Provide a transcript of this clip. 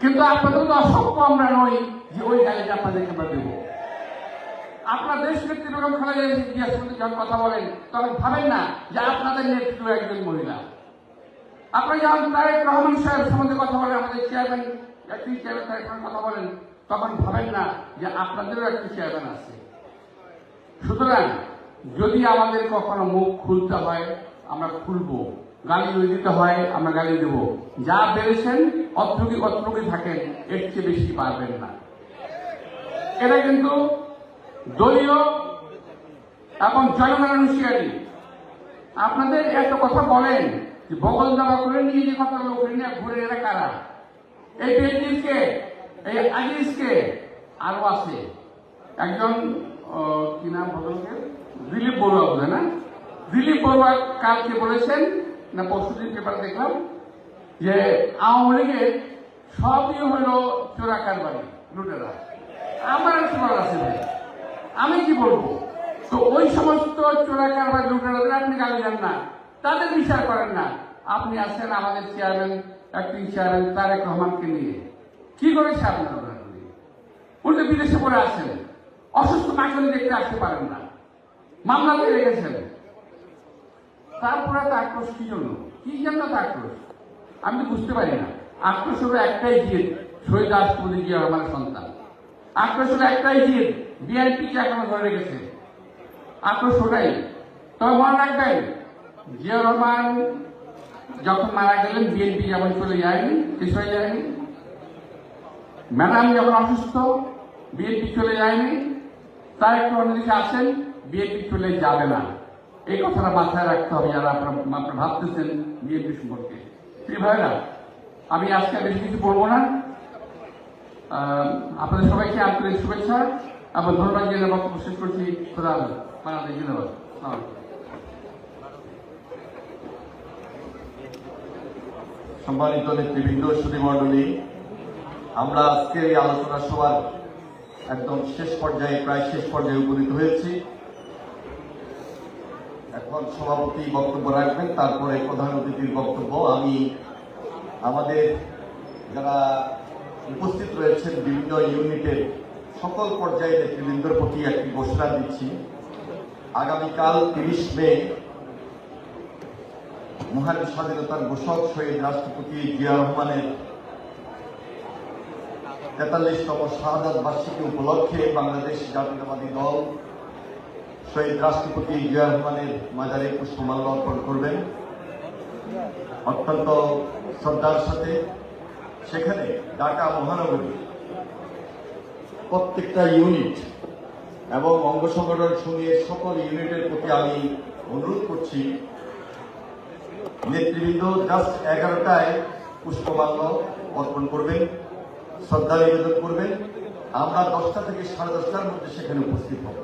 কিন্তু আপনাদের তো অসভ্য আমরা নই যে ওই গালিটা আপনাদেরকে আমরা দেবো। আপনার দেশ নেত্রী বেগম খালেদা যখন কথা বলেন, তখন ভাবেন না যে আপনাদের নেতৃত্ব একজন মহিলা। আপনারা যখন তারেক রহমান সাহেব সম্বন্ধে কথা বলেন, আমাদের চেয়ারম্যান একটি চেয়ারম্যান কথা বলেন, তখন ভাবেন না যে আপনাদেরও একটি চেয়ারম্যান আছে। সুতরাং যদি আমাদের কখনো মুখ খুলতে হয়, আমরা খুলবো। গালি দিতে হয়, আমরা গালি দেব। যা বেড়েছেন অত্রকি অত্রকি থাকেন এর চেয়ে বেশি পারবেন না। এটা কিন্তু দলীয় এবং জনগণের হুঁশিয়ারি। আপনাদের এত কথা বলেন যে বগল দাবা করে নিয়ে যে কথা লোক নিয়ে ঘুরে এরা কারা? এই বেদিনকে এই আজিজকে আরও আছে। একজন কি নাম ভদ্রলোকের দিলীপ বড়ুয়া বলে না? দিলীপ বড়ুয়া কালকে বলেছেন, না পরশুদিন পেপারে দেখলাম যে আওয়ামী লীগের সবই হলো চোরাকার বাড়ি লুটেরা। আমার সবার আছে ভাই? আমি কি বলব? তো ওই সমস্ত চোরাকার বা লুটেরাদের আপনি গালি দেন না। তাদের বিচার করেন না। আপনি আছেন আমাদের চেয়ারম্যান অ্যাক্টিং চেয়ারম্যান তারেক রহমানকে নিয়ে। কি করেছে আপনার? উনি? বিদেশে পড়ে আছেন। অসুস্থ মাকে দেখতে আসতে পারেন না। মামলা দিয়ে রেখেছেন তারপরে তো আক্রোশ কি জন্য? কি জন্য তো আক্রোশ? আমি বুঝতে পারি না। আক্রোশ হলো একটাই জিদ, শহীদ রাষ্ট্রপতি জিয়া রহমানের সন্তান। আক্রোশ হলো একটাই জিদ বিএনপিকে এখনও ধরে রেখেছে। আক্রোশ ওটাই তবে মনে রাখবেন জিয়া রহমান যখন মারা গেলেন বিএনপি যেমন চলে যায়নি, শেষ হয়ে যায়নি। ম্যাডাম যখন অসুস্থ বিএনপি চলে যায়নি। তার একটু অন্যদিকে আছেন বিএনপি চলে যাবে না। এই কথাটা মাথায় রাখতে হবে যারা আপনারা ভাবতেছেন বিএনপি সম্পর্কে। প্রিয় ভাইরা, আমি আজকে বেশি কিছু বলব না। আপনাদের সবাইকে আন্তরিক শুভেচ্ছা। এবং ধন্যবাদ জানিয়ে বক্তব্য শেষ করছি। খোদা। বাংলাদেশ ধন্যবাদ। সম্মানিত নেতৃবৃন্দ মণ্ডলী, আমরা আজকে এই আলোচনা সভার একদম শেষ পর্যায়ে, প্রায় শেষ পর্যায়ে উপনীত হয়েছি। এখন সভাপতি বক্তব্য রাখবেন, তারপরে প্রধান অতিথির বক্তব্য। আমি আমাদের যারা উপস্থিত রয়েছেন বিভিন্ন ইউনিটের সকল পর্যায়ে নেতৃবৃন্দর প্রতি একটি ঘোষণা দিচ্ছি। আগামীকাল তিরিশ মে মহান স্বাধীনতার ঘোষক শহীদ রাষ্ট্রপতি জিয়া রহমানের তেতাল্লিশতম শাহাদ বার্ষিকী উপলক্ষে বাংলাদেশ জাতীয়তাবাদী দল শহীদ রাষ্ট্রপতি জিয়া রহমানের মাজারে পুষ্পমাল্য অর্পণ করবেন। অত্যন্ত শ্রদ্ধার সাথে সেখানে ঢাকা মহানগরী প্রত্যেকটা ইউনিট এবং অঙ্গ সংগঠন সঙ্গে সকল ইউনিটের প্রতি আমি অনুরোধ করছি, নেতৃবৃন্দ জাস্ট এগারোটায় পুষ্পমাল্য অর্পণ করবেন, শ্রদ্ধা নিবেদন করবেন। আমরা দশটা থেকে সাড়ে দশটার মধ্যে সেখানে উপস্থিত হব।